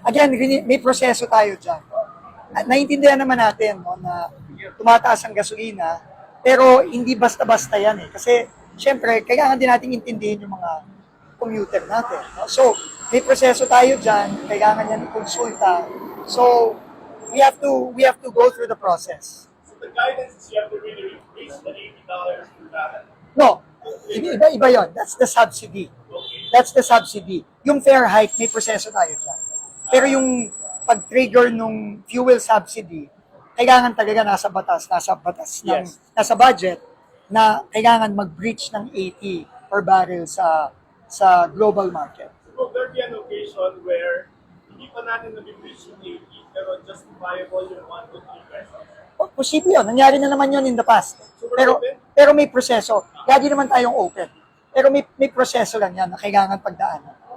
Again, may proseso tayo dyan. At naiintindihan naman natin no, na tumataas ang gasolina, pero hindi basta-basta yan eh. Kasi, syempre, kailangan din natin intindihin yung mga commuter natin. no? So, may proseso tayo dyan, kailangan yan ikonsulta. So, we have to we have to go through the process. so the guidance is you have to really increase the eighty dollars per gallon. No, iba, iba yun. That's the subsidy. That's the subsidy. Yung fair hike, may proseso tayo dyan. Pero yung pag-trigger nung fuel subsidy, kailangan talaga nasa batas, nasa batas ng, Yes. nasa budget na kailangan mag-breach ng 80 per barrel sa sa global market. So will there be an occasion where hindi pa natin nabibreach yung 80 pero justifiable yung 1 to 3 pesos? O, Posible yun. Nangyari na naman yun in the past. Pero, pero may proseso. Lagi naman tayong open. Pero may, may proseso lang yan na kailangan pagdaanan.